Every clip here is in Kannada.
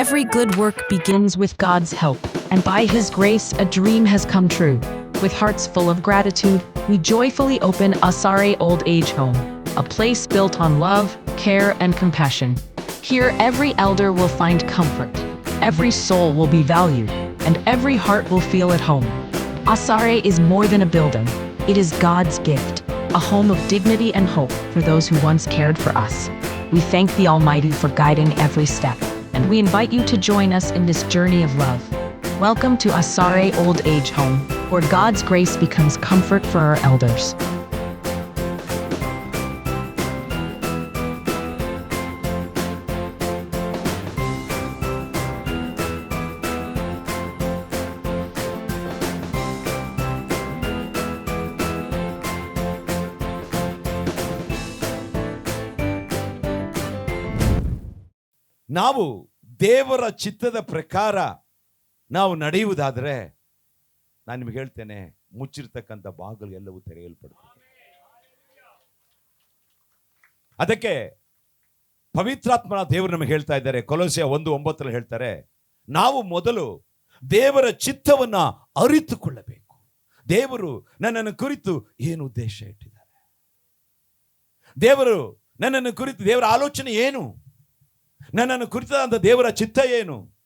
Every good work begins with God's help, and by His grace, a dream has come true. With hearts full of gratitude, we joyfully open Asare Old Age Home, a place built on love, care, and compassion. Here, every elder will find comfort, every soul will be valued, and every heart will feel at home. Asare is more than a building, it is God's gift, a home of dignity and hope for those who once cared for us. We thank the Almighty for guiding every step, and we invite you to join us in this journey of love. Welcome to Asare Old Age Home, where God's grace becomes comfort for our elders. ನಾವು ದೇವರ ಚಿತ್ತದ ಪ್ರಕಾರ ನಾವು ನಡೆಯುವುದಾದರೆ ನಾನು ನಿಮ್ಗೆ ಹೇಳ್ತೇನೆ, ಮುಚ್ಚಿರ್ತಕ್ಕಂಥ ಬಾಗಿಲು ಎಲ್ಲವೂ ತೆರೆಯಲ್ಪಡುತ್ತೆ ಅದಕ್ಕೆ ಪವಿತ್ರಾತ್ಮನ ದೇವರು ನಮಗೆ ಹೇಳ್ತಾ ಇದ್ದಾರೆ, ಕೊಲೋಸಿಯ ಒಂದು ಒಂಬತ್ತರಲ್ಲಿ ಹೇಳ್ತಾರೆ, ನಾವು ಮೊದಲು ದೇವರ ಚಿತ್ತವನ್ನ ಅರಿತುಕೊಳ್ಳಬೇಕು. ದೇವರು ನನ್ನನ್ನು ಕುರಿತು ಏನು ಉದ್ದೇಶ ಇಟ್ಟಿದ್ದಾರೆ? ದೇವರು ನನ್ನನ್ನು ಕುರಿತು ದೇವರ ಆಲೋಚನೆ ಏನು? ನನ್ನನ್ನು ಕುರಿತಾದಂಥ ದೇವರ ಚಿತ್ತ ಏನು?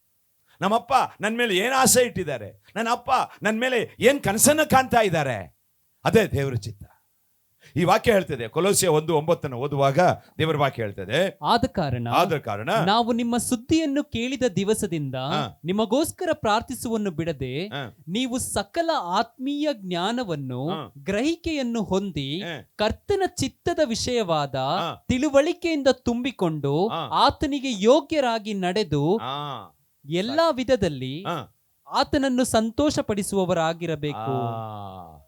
ನಮ್ಮಪ್ಪ ನನ್ನ ಮೇಲೆ ಏನು ಆಸೆ ಇಟ್ಟಿದ್ದಾರೆ? ನನ್ನ ಅಪ್ಪ ನನ್ನ ಮೇಲೆ ಏನು ಕನಸನ್ನು ಕಾಣ್ತಾ ಇದ್ದಾರೆ? ಅದೇ ದೇವರ ಚಿತ್ತ. ಈ ವಾಕ್ಯ ಹೇಳ್ತದೆ ಕೊಲೋಸಿಯ ಒಂದು ಒಂಬತ್ತನ್ನು ಓದುವಾಗ ದೇವರ ವಾಕ್ಯ ಹೇಳ್ತದೆ ಆದ ಕಾರಣ ಆದ ಕಾರಣ ನಾವು ನಿಮ್ಮ ಸುದ್ದಿಯನ್ನು ಕೇಳಿದ ದಿವಸದಿಂದ. ನಿಮಗೋಸ್ಕರ ಪ್ರಾರ್ಥಿಸುವನ್ನು ಬಿಡದೆ ನೀವು ಸಕಲ ಆತ್ಮೀಯ ಜ್ಞಾನವನ್ನು. ಗ್ರಹಿಕೆಯನ್ನು ಹೊಂದಿ ಕರ್ತನ ಚಿತ್ತದ ವಿಷಯವಾದ. ತಿಳುವಳಿಕೆಯಿಂದ ತುಂಬಿಕೊಂಡು ಆತನಿಗೆ ಯೋಗ್ಯರಾಗಿ ನಡೆದು ಎಲ್ಲಾ ವಿಧದಲ್ಲಿ ಆತನನ್ನು ಸಂತೋಷಪಡಿಸುವವರಾಗಿರಬೇಕು ಆ.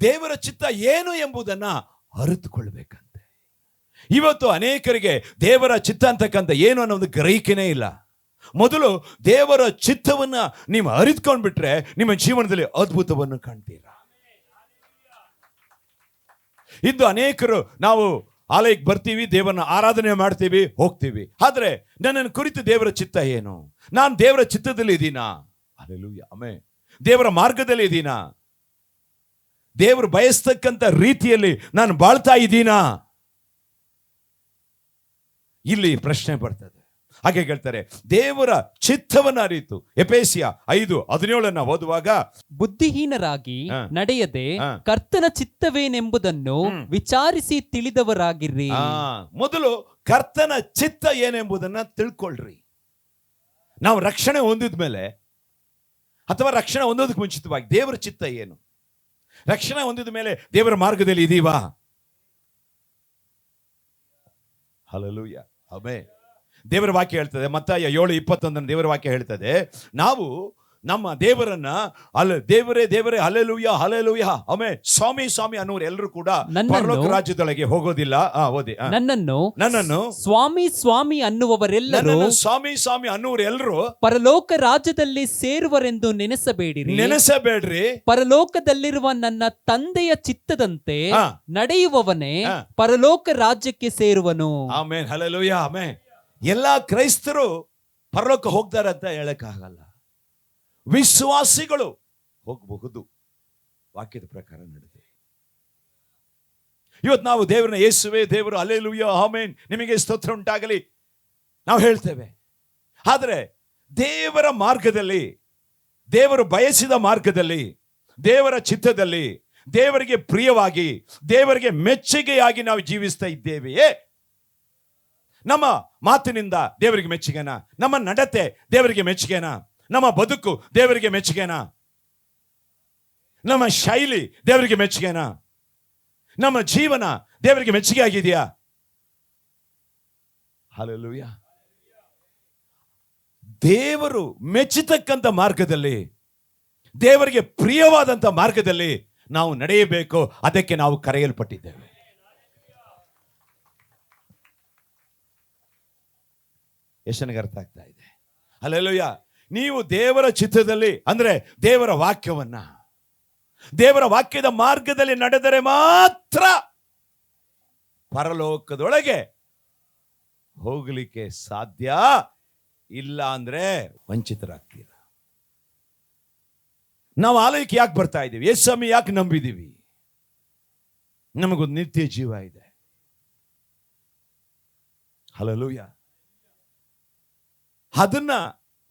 ದೇವರ ಚಿತ್ತ ಏನು ಎಂಬುದನ್ನು ಅರಿತುಕೊಳ್ಬೇಕಂತೆ. ಇವತ್ತು ಅನೇಕರಿಗೆ ದೇವರ ಚಿತ್ತ ಅಂತಕ್ಕಂಥ ಏನು ಅನ್ನೋ ಒಂದು ಗ್ರಹಿಕೆನೇ ಇಲ್ಲ. ಮೊದಲು ದೇವರ ಚಿತ್ತವನ್ನು ನೀವು ಅರಿತ್ಕೊಂಡ್ಬಿಟ್ರೆ ನಿಮ್ಮ ಜೀವನದಲ್ಲಿ ಅದ್ಭುತವನ್ನು ಕಾಣ್ತೀರಾ? ಇಂದು ಅನೇಕರು ನಾವು ಆಲಯಕ್ಕೆ ಬರ್ತೀವಿ, ದೇವರನ್ನ ಆರಾಧನೆ ಮಾಡ್ತೀವಿ, ಹೋಗ್ತೀವಿ. ಆದರೆ ನನ್ನನ್ನು ಕುರಿತು ದೇವರ ಚಿತ್ತ ಏನು? ನಾನು ದೇವರ ಚಿತ್ತದಲ್ಲಿ ಇದ್ದೀನಾ ಅಲ್ಲೆಲೂಯ ಆಮೆ ದೇವರ ಮಾರ್ಗದಲ್ಲಿ ಇದ್ದೀನಾ ದೇವರು ಬಯಸ್ತಕ್ಕಂಥ ರೀತಿಯಲ್ಲಿ ನಾನು ಬಾಳ್ತಾ ಇದ್ದೀನಾ? ಇಲ್ಲಿ ಪ್ರಶ್ನೆ ಬರ್ತದೆ. ಹಾಗೆ ಹೇಳ್ತಾರೆ ದೇವರ ಚಿತ್ತವನ್ನ ಅರಿತು. ಎಪೇಸಿಯ ಐದು ಹದಿನೇಳನ್ನ ಓದುವಾಗ ಬುದ್ಧಿಹೀನರಾಗಿ ನಡೆಯದೆ ಕರ್ತನ ಚಿತ್ತವೇನೆಂಬುದನ್ನು. ವಿಚಾರಿಸಿ ತಿಳಿದವರಾಗಿರ್ರಿ ಮೊದಲು ಕರ್ತನ ಚಿತ್ತ ಏನೆಂಬುದನ್ನ ತಿಳ್ಕೊಳ್ರಿ. ನಾವು ರಕ್ಷಣೆ ಹೊಂದಿದ ಮೇಲೆ ಅಥವಾ ರಕ್ಷಣೆ ಹೊಂದೋದಕ್ಕೆ ಮುಂಚಿತವಾಗಿ ದೇವರ ಚಿತ್ತ ಏನು? ರಕ್ಷಣೆ ಹೊಂದಿದ ಮೇಲೆ ದೇವರ ಮಾರ್ಗದಲ್ಲಿ ಇದೀವಾ? ಹಲಲೂಯ ಅಬೇ ದೇವರ ವಾಕ್ಯ ಹೇಳ್ತದೆ. ಮತ್ತಾಯ ಏಳು ಇಪ್ಪತ್ತೊಂದನ್ನು ದೇವರ ವಾಕ್ಯ ಹೇಳ್ತದೆ. ನಾವು ನಮ್ಮ ದೇವರನ್ನ ಅಲ್ಲ ದೇವರೇ ದೇವರೇ ಹಲೆಲುಯ್ಯ ಹಲೆಲುಯ್ಯ ಅಮೇ ಸ್ವಾಮಿ ಸ್ವಾಮಿ ಅನ್ನೋರು ಎಲ್ಲರೂ ಕೂಡ ಪರಲೋಕ ರಾಜ್ಯದೊಳಗೆ ಹೋಗೋದಿಲ್ಲ. ಆ ಓದಿ ಆ. ನನ್ನನ್ನು ನನ್ನನ್ನು ಸ್ವಾಮಿ ಸ್ವಾಮಿ ಅನ್ನುವವರೆಲ್ಲರೂ ನನ್ನನ್ನು ಸ್ವಾಮಿ ಸ್ವಾಮಿ ಅನ್ನೋರು ಎಲ್ಲರೂ ಪರಲೋಕ ರಾಜ್ಯದಲ್ಲಿ ಸೇರುವರೆಂದು ನೆನೆಸಬೇಡಿರಿ. ನೆನೆಸಬೇಡ್ರಿ. ಪರಲೋಕದಲ್ಲಿರುವ ನನ್ನ ತಂದೆಯ ಚಿತ್ತದಂತೆ ಹಾ. ನಡೆಯುವವನೇ ಹಾ. ಪರಲೋಕ ರಾಜ್ಯಕ್ಕೆ ಸೇರುವನು. ಆಮೇನ್ ಹಲಲೂಯ ಆಮೇನ್. ಎಲ್ಲಾ ಕ್ರೈಸ್ತರು ಪರಲೋಕ ಹೋಗ್ತಾರೆ ಅಂತ ಹೇಳಕ್ಕಾಗಲ್ಲ. ವಿಶ್ವಾಸಿಗಳು ಹೋಗಬಹುದು. ವಾಕ್ಯದ ಪ್ರಕಾರ ನಡೆದೆ. ಇವತ್ತು ನಾವು ದೇವರನ್ನ ಯೇಸುವೆ ದೇವರು ಅಲೆಲುಯ್ಯ ಆಮೇನ್. ನಿಮಗೆ ಸ್ತೋತ್ರ ಉಂಟಾಗಲಿ. ನಾವು ಹೇಳ್ತೇವೆ. ಆದರೆ ದೇವರ ಮಾರ್ಗದಲ್ಲಿ, ದೇವರು ಬಯಸಿದ ಮಾರ್ಗದಲ್ಲಿ, ದೇವರ ಚಿತ್ತದಲ್ಲಿ, ದೇವರಿಗೆ ಪ್ರಿಯವಾಗಿ, ದೇವರಿಗೆ ಮೆಚ್ಚುಗೆಯಾಗಿ ನಾವು ಜೀವಿಸ್ತಾ ಇದ್ದೇವೆಯೇ? ನಮ್ಮ ಮಾತಿನಿಂದ ದೇವರಿಗೆ ಮೆಚ್ಚುಗೆನಾ? ನಮ್ಮ ನಡತೆ ದೇವರಿಗೆ ಮೆಚ್ಚುಗೆನಾ? ನಮ್ಮ ಬದುಕು ದೇವರಿಗೆ ಮೆಚ್ಚುಗೆನಾ? ನಮ್ಮ ಶೈಲಿ ದೇವರಿಗೆ ಮೆಚ್ಚುಗೆನಾ? ನಮ್ಮ ಜೀವನ ದೇವರಿಗೆ ಮೆಚ್ಚುಗೆ ಆಗಿದೆಯಾ? ಹಲಲುಯ ದೇವರು ಮೆಚ್ಚತಕ್ಕಂಥ ಮಾರ್ಗದಲ್ಲಿ, ದೇವರಿಗೆ ಪ್ರಿಯವಾದಂಥ ಮಾರ್ಗದಲ್ಲಿ ನಾವು ನಡೆಯಬೇಕು, ಅದಕ್ಕೆ ನಾವು ಕರೆಯಲ್ಪಟ್ಟಿದ್ದೇವೆ. ಎಷ್ಟು ಅರ್ಥ ಆಗ್ತಾ ಇದೆ. ಅಲ್ಲೆಲ್ಲೂಯ್ಯ ನೀವು ದೇವರ ಚಿತ್ತದಲ್ಲಿ ಅಂದ್ರೆ ದೇವರ ವಾಕ್ಯವನ್ನ, ದೇವರ ವಾಕ್ಯದ ಮಾರ್ಗದಲ್ಲಿ ನಡೆದರೆ ಮಾತ್ರ ಪರಲೋಕದೊಳಗೆ ಹೋಗಲಿಕ್ಕೆ ಸಾಧ್ಯ. ಇಲ್ಲ ಅಂದ್ರೆ ವಂಚಿತರಾಗ್ತೀರ? ನಾವು ಆಲಯಕ್ಕೆ ಯಾಕೆ ಬರ್ತಾ ಇದ್ದೀವಿ? ಯೇಸು ಸ್ವಾಮಿ ಯಾಕೆ ನಂಬಿದೀವಿ? ನಮಗೊಂದು ನಿತ್ಯ ಜೀವ ಇದೆ. ಹಲಲೂಯ ಅದನ್ನ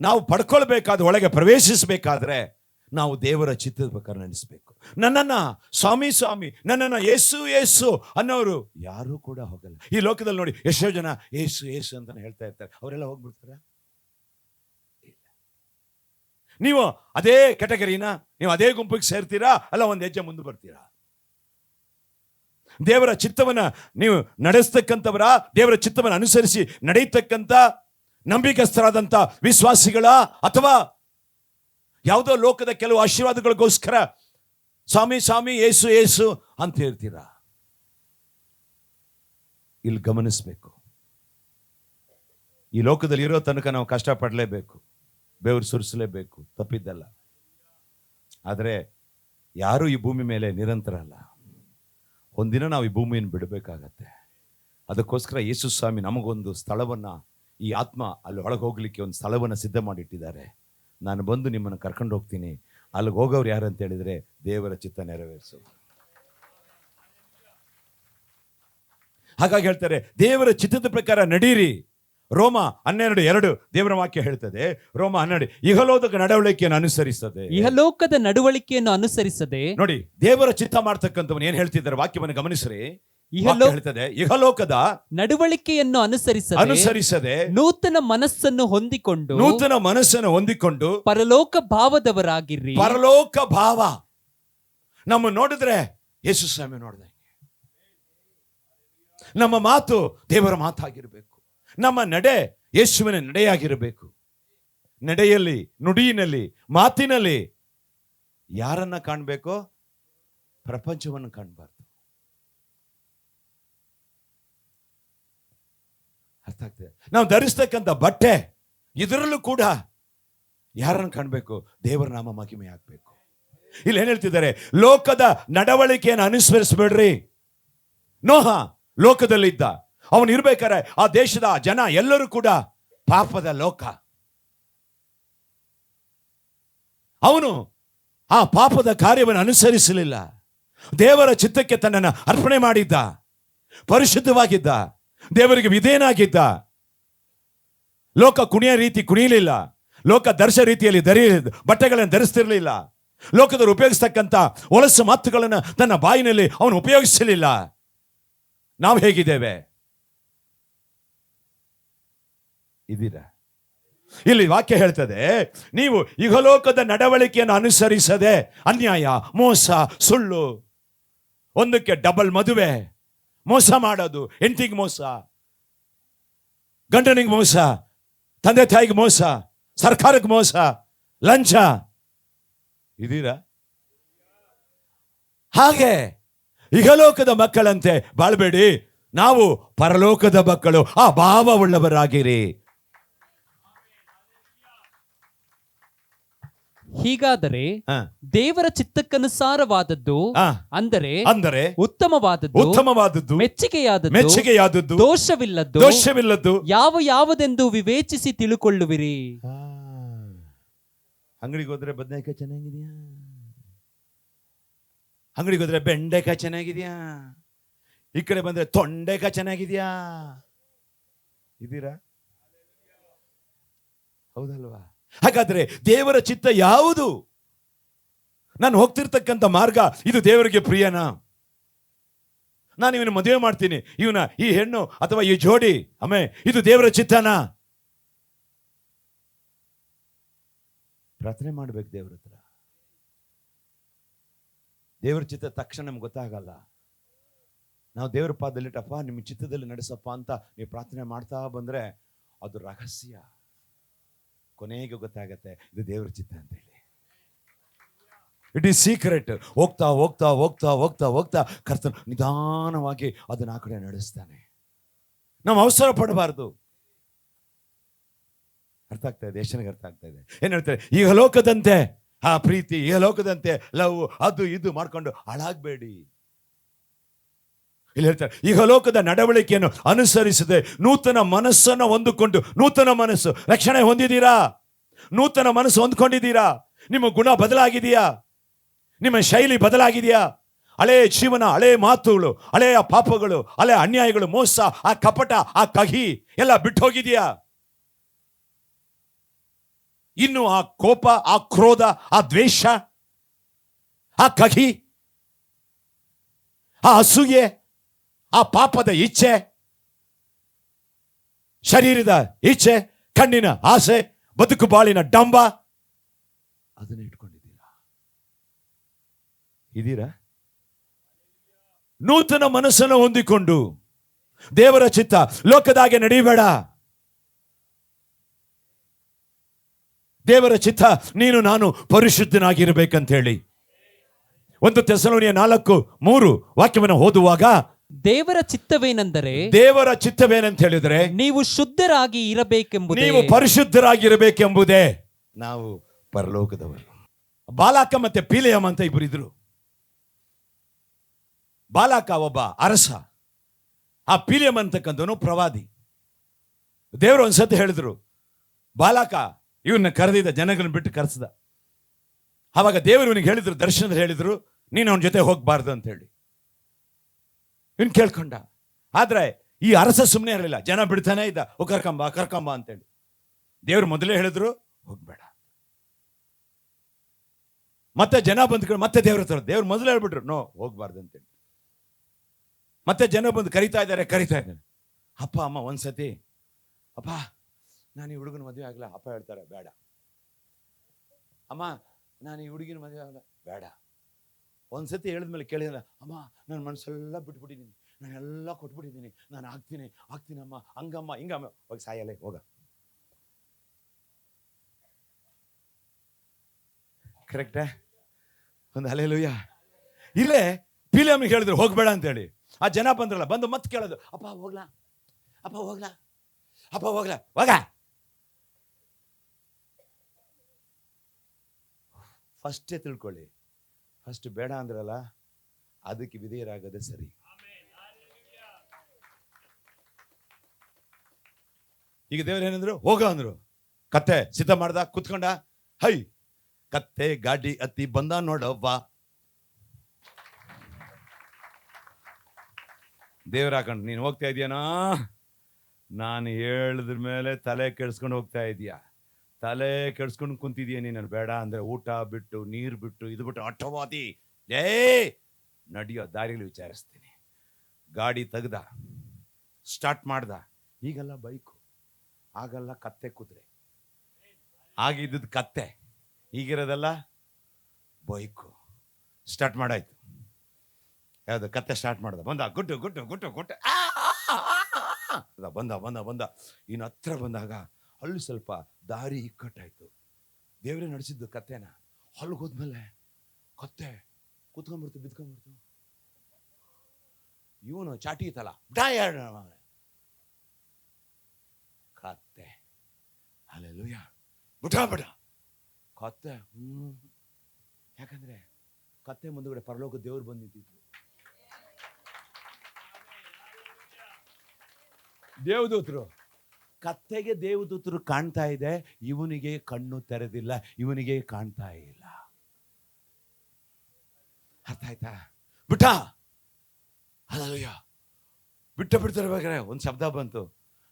ನಾವು ಪಡ್ಕೊಳ್ಬೇಕಾದ ಒಳಗೆ ಪ್ರವೇಶಿಸಬೇಕಾದ್ರೆ ನಾವು ದೇವರ ಚಿತ್ತದ ಪ್ರಕಾರ ನಡೆಸಬೇಕು. ನನ್ನನ್ನ ಸ್ವಾಮಿ ಸ್ವಾಮಿ, ನನ್ನನ್ನ ಏಸು ಏಸು ಅನ್ನೋರು ಯಾರೂ ಕೂಡ ಹೋಗಲ್ಲ. ಈ ಲೋಕದಲ್ಲಿ ನೋಡಿ ಎಷ್ಟೋ ಜನ ಏಸು ಏಸು ಅಂತ ಹೇಳ್ತಾ ಇರ್ತಾರೆ. ಅವರೆಲ್ಲ ಹೋಗ್ಬಿಡ್ತಾರೆ? ನೀವು ಅದೇ ಕೆಟಗರಿನ ನೀವು ಅದೇ ಗುಂಪಿಗೆ ಸೇರ್ತೀರಾ? ಅಲ್ಲ, ಒಂದು ಹೆಜ್ಜೆ ಮುಂದೆ ಬರ್ತೀರಾ? ದೇವರ ಚಿತ್ತವನ್ನ ನೀವು ನಡೆಸ್ತಕ್ಕಂಥವರ, ದೇವರ ಚಿತ್ತವನ್ನು ಅನುಸರಿಸಿ ನಡೆಯತಕ್ಕಂಥ ನಂಬಿಕಸ್ಥರಾದಂಥ ವಿಶ್ವಾಸಿಗಳ ಅಥವಾ ಯಾವುದೋ ಲೋಕದ ಕೆಲವು ಆಶೀರ್ವಾದಗಳಿಗೋಸ್ಕರ, ಸ್ವಾಮಿ ಸ್ವಾಮಿ, ಏಸು ಏಸು ಅಂತ ಹೇಳ್ತೀರಾ? ಇಲ್ಲಿ ಗಮನಿಸಬೇಕು. ಈ ಲೋಕದಲ್ಲಿ ಇರೋ ತನಕ ನಾವು ಕಷ್ಟಪಡಲೇಬೇಕು, ಬೆವರು ಸುರಿಸಲೇಬೇಕು, ತಪ್ಪಿದ್ದಲ್ಲ. ಆದರೆ ಯಾರು ಈ ಭೂಮಿ ಮೇಲೆ ನಿರಂತರ ಅಲ್ಲ. ಒಂದಿನ ನಾವು ಈ ಭೂಮಿಯನ್ನು ಬಿಡಬೇಕಾಗತ್ತೆ. ಅದಕ್ಕೋಸ್ಕರ ಯೇಸು ಸ್ವಾಮಿ ನಮಗೊಂದು ಸ್ಥಳವನ್ನ ಈ ಆತ್ಮ ಅಲ್ಲಿ ಒಳಗೆ ಹೋಗ್ಲಿಕ್ಕೆ ಒಂದು ಸ್ಥಳವನ್ನು ಸಿದ್ಧ ಮಾಡಿಟ್ಟಿದ್ದಾರೆ. ನಾನು ಬಂದು ನಿಮ್ಮನ್ನು ಕರ್ಕೊಂಡು ಹೋಗ್ತೀನಿ. ಅಲ್ಲಿಗೆ ಹೋಗೋರು ಯಾರು ಅಂತ ಹೇಳಿದ್ರೆ ದೇವರ ಚಿತ್ತ ನೆರವೇರಿಸು. ಹಾಗಾಗಿ ಹೇಳ್ತಾರೆ ದೇವರ ಚಿತ್ತದ ಪ್ರಕಾರ ನಡೀರಿ. ರೋಮ ಹನ್ನೆರಡು ಎರಡು ದೇವರ ವಾಕ್ಯ ಹೇಳ್ತದೆ. ರೋಮ ಹನ್ನೆರಡು ಇಹಲೋಕದ ನಡವಳಿಕೆಯನ್ನು ಅನುಸರಿಸದೆ. ಇಹಲೋಕದ ನಡವಳಿಕೆಯನ್ನು ಅನುಸರಿಸದೆ ನೋಡಿ ದೇವರ ಚಿತ್ತ ಮಾಡ್ತಕ್ಕಂಥವನು ಏನ್ ಹೇಳ್ತಿದ್ದಾರೆ? ವಾಕ್ಯವನ್ನು ಗಮನಿಸ್ರಿ. ಹೇಳ್ತದೆ ಇಹಲೋಕದ ನಡವಳಿಕೆಯನ್ನು ಅನುಸರಿಸದೆ ಅನುಸರಿಸದೆ ನೂತನ ಮನಸ್ಸನ್ನು ಹೊಂದಿಕೊಂಡು ನೂತನ ಮನಸ್ಸನ್ನು ಹೊಂದಿಕೊಂಡು ಪರಲೋಕ ಭಾವದವರಾಗಿರ್ರಿ ಪರಲೋಕ ಭಾವ. ನಮ್ಮ ನೋಡಿದ್ರೆ ಯೇಸು ಸ್ವಾಮಿ ನೋಡಿದೆ ನಮ್ಮ ಮಾತು ದೇವರ ಮಾತಾಗಿರಬೇಕು. ನಮ್ಮ ನಡೆ ಯೇಸುವಿನ ನಡೆಯಾಗಿರಬೇಕು. ನಡೆಯಲ್ಲಿ ನುಡಿಯಲ್ಲಿ ಮಾತಿನಲ್ಲಿ ಯಾರನ್ನ ಕಾಣಬೇಕು ಪ್ರಪಂಚವನ್ನು ಕಾಣಬಾರ್ದು. ಅರ್ಥ ಆಗ್ತದೆ ನಾವು ಧರಿಸ್ತಕ್ಕಂಥ ಬಟ್ಟೆ ಇದರಲ್ಲೂ ಕೂಡ ಯಾರನ್ನು ಕಾಣಬೇಕು? ದೇವರ ನಾಮ ಮಹಿಮೆ ಆಗಬೇಕು. ಇಲ್ಲಿ ಏನು ಹೇಳ್ತಿದ್ದಾರೆ? ಲೋಕದ ನಡವಳಿಕೆಯನ್ನು ಅನುಸರಿಸಬೇಡ್ರಿ. ನೋಹ ಲೋಕದಲ್ಲಿದ್ದ. ಅವನು ಇರ್ಬೇಕಾರೆ ಆ ದೇಶದ ಜನ ಎಲ್ಲರೂ ಕೂಡ ಪಾಪದ ಲೋಕ. ಅವನು ಆ ಪಾಪದ ಕಾರ್ಯವನ್ನು ಅನುಸರಿಸಲಿಲ್ಲ. ದೇವರ ಚಿತ್ತಕ್ಕೆ ತನ್ನನ್ನು ಅರ್ಪಣೆ ಮಾಡಿದ್ದ. ಪರಿಶುದ್ಧವಾಗಿದ್ದ. ದೇವರಿಗೆ ವಿಧೇನಾಗಿದ್ದ ಲೋಕ ಕುಣಿಯ ರೀತಿ ಕುಣಿಯಲಿಲ್ಲ. ಲೋಕ ದರ್ಶ ರೀತಿಯಲ್ಲಿ ಧರಿ ಬಟ್ಟೆಗಳನ್ನು ಧರಿಸ್ತಿರ್ಲಿಲ್ಲ. ಲೋಕದವರು ಉಪಯೋಗಿಸ್ತಕ್ಕಂಥ ಹೊಲಸು ಮಾತುಗಳನ್ನು ತನ್ನ ಬಾಯಿನಲ್ಲಿ ಅವನು ಉಪಯೋಗಿಸಲಿಲ್ಲ. ನಾವು ಹೇಗಿದ್ದೇವೆ? ಇದೀರ ಇಲ್ಲಿ ವಾಕ್ಯ ಹೇಳ್ತದೆ, ನೀವು ಯುಗಲೋಕದ ನಡವಳಿಕೆಯನ್ನು ಅನುಸರಿಸದೆ ಅನ್ಯಾಯ, ಮೋಸ, ಸುಳ್ಳು, ಒಂದಕ್ಕೆ ಡಬಲ್ ಮದುವೆ. ಮೋಸ ಮಾಡೋದು, ಹೆಂಡತಿಗೆ ಮೋಸ, ಗಂಡನಿಗೆ ಮೋಸ, ತಂದೆ ತಾಯಿಗೆ ಮೋಸ ಸರ್ಕಾರಕ್ಕೆ ಮೋಸ, ಲಂಚ. ಇದೀರಾ ಹಾಗೆ ಇಹಲೋಕದ ಮಕ್ಕಳಂತೆ ಬಾಳ್ಬೇಡಿ. ನಾವು ಪರಲೋಕದ ಮಕ್ಕಳು, ಆ ಭಾವವುಳ್ಳವರಾಗಿರಿ. ಹೀಗಾದರೆ ದೇವರ ಚಿತ್ತಕ್ಕನುಸಾರವಾದದ್ದು ಅಂದರೆ ಅಂದರೆ ಉತ್ತಮವಾದದ್ದು ಉತ್ತಮವಾದದ್ದು ಮೆಚ್ಚುಗೆಯಾದದ್ದು ಮೆಚ್ಚುಗೆಯಾದದ್ದು ದೋಷವಿಲ್ಲದ್ದು ದೋಷವಿಲ್ಲದ್ದು. ಯಾವ ಯಾವುದೆಂದು ವಿವೇಚಿಸಿ ತಿಳುಕೊಳ್ಳುವಿರಿ. ಅಂಗಡಿಗೆ ಹೋದ್ರೆ ಬದನೆಕಾಯಿ ಚೆನ್ನಾಗಿದೆಯಾ? ಅಂಗಡಿಗೆ ಹೋದ್ರೆ ಬೆಂಡೆಕಾಯಿ ಚೆನ್ನಾಗಿದೆಯಾ? ಈ ಕಡೆ ಬಂದ್ರೆ ತೊಂಡೆಕಾಯಿ ಚೆನ್ನಾಗಿದೆಯಾ? ಇದ್ದೀರಾ? ಹೌದಲ್ವಾ? ಹಾಗಾದ್ರೆ ದೇವರ ಚಿತ್ತ ಯಾವುದು? ನಾನು ಹೋಗ್ತಿರ್ತಕ್ಕಂಥ ಮಾರ್ಗ ಇದು ದೇವರಿಗೆ ಪ್ರಿಯನಾ? ನಾನು ಇವನು ಮದುವೆ ಮಾಡ್ತೀನಿ, ಇವನ ಈ ಹೆಣ್ಣು ಅಥವಾ ಈ ಜೋಡಿ ಅಮೆ ಇದು ದೇವರ ಚಿತ್ತನಾ? ಪ್ರಾರ್ಥನೆ ಮಾಡ್ಬೇಕು ದೇವ್ರ ಹತ್ರ. ದೇವರ ಚಿತ್ತ ತಕ್ಷಣ ನಮ್ಗೆ ಗೊತ್ತಾಗಲ್ಲ. ನಾವು ದೇವರ ಪಾದದಲ್ಲಿಟ್ಟಪ್ಪ ನಿಮ್ಮ ಚಿತ್ತದಲ್ಲಿ ನಡೆಸಪ್ಪ ಅಂತ ನೀವು ಪ್ರಾರ್ಥನೆ ಮಾಡ್ತಾ ಬಂದ್ರೆ ಅದು ರಹಸ್ಯ. ಕೊನೆಗೆ ಗೊತ್ತಾಗತ್ತೆ, ಇದು ದೇವರ ಚಿತ್ತ ಅಂತೇಳಿ. ಇಟ್ ಈಸ್ ಸೀಕ್ರೆಟ್ ಹೋಗ್ತಾ ಹೋಗ್ತಾ ಹೋಗ್ತಾ ಹೋಗ್ತಾ ಹೋಗ್ತಾ ಕರ್ತನ ನಿಧಾನವಾಗಿ ಅದನ್ನ ಆ ಕಡೆ ನಡೆಸ್ತಾನೆ. ನಾವು ಅವಸರ ಪಡಬಾರ್ದು. ಅರ್ಥ ಆಗ್ತಾ ಇದೆ? ಎಷ್ಟು ಅರ್ಥ ಆಗ್ತಾ ಇದೆ. ಏನ್ ಹೇಳ್ತಾರೆ? ಈಗ ಲೋಕದಂತೆ ಆ ಪ್ರೀತಿ ಈ ಲೋಕದಂತೆ ಲವ್ ಅದು ಇದು ಮಾಡ್ಕೊಂಡು ಹಾಳಾಗ್ಬೇಡಿ. ಇಲ್ಲಿ ಹೇಳ್ತಾರೆ, ಈಗ ಲೋಕದ ನಡವಳಿಕೆಯನ್ನು ಅನುಸರಿಸದೆ ನೂತನ ಮನಸ್ಸನ್ನು ಹೊಂದಿಕೊಂಡು, ನೂತನ ಮನಸ್ಸು ರಕ್ಷಣೆ ಹೊಂದಿದ್ದೀರಾ? ನೂತನ ಮನಸ್ಸು ಹೊಂದ್ಕೊಂಡಿದ್ದೀರಾ? ನಿಮ್ಮ ಗುಣ ಬದಲಾಗಿದೆಯಾ? ನಿಮ್ಮ ಶೈಲಿ ಬದಲಾಗಿದೆಯಾ? ಹಳೆ ಜೀವನ, ಹಳೆ ಮಾತುಗಳು ಹಳೆಯ ಪಾಪಗಳು, ಹಳೆ ಅನ್ಯಾಯಗಳು, ಮೋಸ, ಆ ಕಪಟ, ಆ ಕಹಿ ಎಲ್ಲ ಬಿಟ್ಟು ಹೋಗಿದೆಯಾ ಇನ್ನು ಆ ಕೋಪ, ಆ ಕ್ರೋಧ, ಆ ದ್ವೇಷ, ಆ ಕಹಿ, ಆ ಅಸೂಯೆ ಆ ಪಾಪದ ಇಚ್ಛೆ, ಶರೀರದ ಇಚ್ಛೆ, ಕಣ್ಣಿನ ಆಸೆ, ಬದುಕು ಬಾಳಿನ ಡಂಬ, ಅದನ್ನ ಇಟ್ಕೊಂಡಿದ್ದೀರಾ? ಇದೀರಾ ನೂತನ ಮನಸ್ಸನ್ನು ಹೊಂದಿಕೊಂಡು ದೇವರ ಚಿತ್ತ ಲೋಕದಾಗೆ ನಡೀಬೇಡ ದೇವರ ಚಿತ್ತ ನೀನು, ನಾನು ಪರಿಶುದ್ಧನಾಗಿರ್ಬೇಕಂತ ಹೇಳಿ ಒಂದು ತೆಸಲೋನಿಯ ನಾಲ್ಕು ಮೂರು ವಾಕ್ಯವನ್ನು ಓದುವಾಗ ದೇವರ ಚಿತ್ತವೇನೆಂದರೆ ದೇವರ ಚಿತ್ತವೇನಂತ ಹೇಳಿದ್ರೆ ನೀವು ಶುದ್ಧರಾಗಿ ಇರಬೇಕೆಂಬುದೇ. ನೀವು ಪರಿಶುದ್ಧರಾಗಿರಬೇಕೆಂಬುದೇ. ನಾವು ಪರಲೋಕದವರು. ಬಾಲಾಕ ಮತ್ತೆ ಪೀಲಿಯಮ್ ಅಂತ ಇಬ್ಬರು ಇದ್ರು. ಬಾಲಾಕ ಒಬ್ಬ ಅರಸ. ಆ ಪೀಲಿಯಮ್ ಅಂತಕ್ಕಂಥವನು ಪ್ರವಾದಿ. ದೇವರು ಒಂದ್ಸತಿ ಹೇಳಿದ್ರು ಬಾಲಾಕ ಇವನ್ನ ಕರೆದಿದ್ದ ಜನಗಳನ್ನ ಬಿಟ್ಟು ಕರೆಸಿದ. ಅವಾಗ ದೇವರು ಇವನಿಗೆ ಹೇಳಿದ್ರು ದರ್ಶನದಲ್ಲಿ ಹೇಳಿದ್ರು ನೀನು ಅವನ ಜೊತೆ ಹೋಗ್ಬಾರ್ದು ಅಂತ ಹೇಳಿ ಇವನ್ ಕೇಳ್ಕೊಂಡ. ಆದ್ರೆ ಈ ಅರಸ ಸುಮ್ಮನೆ ಇರಲಿಲ್ಲ. ಜನ ಬಿಡ್ತಾನೆ ಇದ್ದ. ಓ, ಕರ್ಕಂಬ ಕರ್ಕಂಬ ಅಂತೇಳಿ. ದೇವ್ರು ಮೊದಲೇ ಹೇಳಿದ್ರು, ಹೋಗ್ಬೇಡ ಮತ್ತೆ ಜನ ಬಂದ್ಕೊಂಡು ಮತ್ತೆ ದೇವ್ರ ಹತ್ರ ದೇವ್ರು ಮೊದಲೇ ಹೇಳ್ಬಿಟ್ರು, ನೋ, ಹೋಗ್ಬಾರ್ದು ಅಂತೇಳಿ. ಮತ್ತೆ ಜನ ಬಂದು ಕರಿತಾ ಇದ್ದಾರೆ ಕರಿತಾ ಇದ್ದಾರೆ. ಅಪ್ಪ, ಅಮ್ಮ, ಒಂದ್ಸತಿ, ಅಪ್ಪ, ನಾನು ಈ ಹುಡುಗನ ಮದುವೆ ಆಗಲ್ಲ ಅಪ್ಪ ಹೇಳ್ತಾರೆ, ಬೇಡ. ಅಮ್ಮ, ನಾನು ಈ ಹುಡುಗಿನ ಮದುವೆ ಆಗಲ್ಲ ಬೇಡ. ಒಂದ್ಸತಿ ಹೇಳಿದ್ಮೇಲೆ ಕೇಳಿದ ಅಮ್ಮ ನನ್ನ ಮನಸ್ಸೆಲ್ಲ ಬಿಟ್ಬಿಟ್ಟಿದ್ದೀನಿ ನಾನೆಲ್ಲ ಕೊಟ್ಬಿಟ್ಟಿದ್ದೀನಿ ನಾನು ಆಗ್ತೀನಿ ಅಮ್ಮ. ಹಂಗಮ್ಮ, ಹಿಂಗಮ್ಮ. ಹೋಗಿ ಸಾಯಲೆ, ಹೋಗ. ಕರೆಕ್ಟಾ ಒಂದು ಅಲೆಲುಯ್ಯ ಇಲ್ಲೇ ಪಿಲಿಯಮ್ಗೆ ಹೇಳಿದ್ರು, ಹೋಗ್ಬೇಡ ಅಂತೇಳಿ. ಆ ಜನ ಬಂದ್ರಲ್ಲ, ಬಂದು ಮತ್ತೆ ಕೇಳೋದು, ಅಪ್ಪ, ಹೋಗ್ಲಾ? ಅಪ್ಪ ಹೋಗ್ಲಾ? ಅಪ್ಪ, ಹೋಗ್ಲಾ? ಹೋಗ. ಫಸ್ಟೇ ತಿಳ್ಕೊಳ್ಳಿ. ಫಸ್ಟ್ ಬೇಡ ಅಂದ್ರಲ್ಲ, ಅದಕ್ಕೆ ವಿಧೇಯರಾಗದೆ ಸರಿ. ಈಗ ದೇವರು ಏನಂದ್ರು, ಹೋಗ ಅಂದ್ರು. ಕತ್ತೆ ಸಿದ್ಧ ಮಾಡ್ದ, ಕುತ್ಕೊಂಡ, ಹೈ, ಕತ್ತೆ ಗಾಡಿ ಅತ್ತಿ ಬಂದ ನೋಡವ್ವ. ದೇವ್ರ ಹಾಕೊಂಡು, ನೀನು ಹೋಗ್ತಾ ಇದೀಯನಾ? ನಾನು ಹೇಳಿದ್ರ ಮೇಲೆ ತಲೆ ಕೆಡ್ಸ್ಕೊಂಡು ಹೋಗ್ತಾ ಇದೀಯ? ತಲೆ ಕೆಡ್ಸ್ಕೊಂಡು ಕುಂತಿದೀಯ ನೀನು ಬೇಡ. ಅಂದ್ರೆ ಊಟ ಬಿಟ್ಟು, ನೀರು ಬಿಟ್ಟು, ಇದು ಬಿಟ್ಟು ಅಟ್ಟವಾದಿ ಏ ನಡೆಯೋ ದಾರಿಲಿ ವಿಚಾರಿಸ್ತೀನಿ. ಗಾಡಿ ತೆಗ್ದ, ಸ್ಟಾರ್ಟ್ ಮಾಡ್ದ. ಈಗೆಲ್ಲ ಬೈಕು, ಆಗಲ್ಲ ಕತ್ತೆ ಕುದುರೆ. ಆಗಿದ್ದದ್ದು ಕತ್ತೆ, ಈಗಿರೋದೆಲ್ಲ ಬೈಕು. ಸ್ಟಾರ್ಟ್ ಮಾಡಾಯ್ತು. ಯಾವುದು, ಕತ್ತೆ ಸ್ಟಾರ್ಟ್ ಮಾಡ್ದ. ಬಂದ, ಗುಡ್ಡು ಗುಡ್ಡು ಗುಡ್ಡು ಗುಡ್ಡು. ಬಂದ ಬಂದ ಬಂದ. ಇನ್ನು ಹತ್ರ ಬಂದಾಗ ಅಲ್ಲಿ ಸ್ವಲ್ಪ ದಾರಿ ಇಕ್ಕಟ್ಟಾಯ್ತು. ದೇವರೇ ನಡೆಸಿದ್ದು ಕತ್ತೆನ? ಹೊಲ್ಗೆ ಹೋದ್ಮೇಲೆ ಕತ್ತೆ ಕುತ್ಕೊಂಡ್ಬಿಡ್ತು, ಬಿದ್ಕೊಂಡ್ಬಿಡ್ತು. ಇವನು ಚಾಟಿ ಇತ್ತಲ್ಲ ಡಾಯರ್ ಕತ್ತೆ. ಅಲ್ಲೆಲ್ಲೂಯ ಬಿಟ ಬಿಡ. ಕತ್ತೆ, ಹ್ಮ್. ಯಾಕಂದ್ರೆ ಕತ್ತೆ ಮುಂದುಗಡೆ ಪರಲೋಕ ದೇವ್ರು ಬಂದು ನಿಂತಿದ್ರು ದೇವದೂತರು. ಕತ್ತೆಗೆ ದೇವದೂತರು ಕಾಣ್ತಾ ಇದೆ, ಇವನಿಗೆ ಕಣ್ಣು ತೆರೆದಿಲ್ಲ, ಇವನಿಗೆ ಕಾಣ್ತಾ ಇಲ್ಲ. ಅರ್ಥ ಆಯ್ತಾ? ಬಿಟ್ಟ? ಅಲ್ಲಯ್ಯ ಬಿಟ್ಟ ಬಿಡ್ತಿರ್ಬೇಕಾರೆ ಒಂದು ಶಬ್ದ ಬಂತು.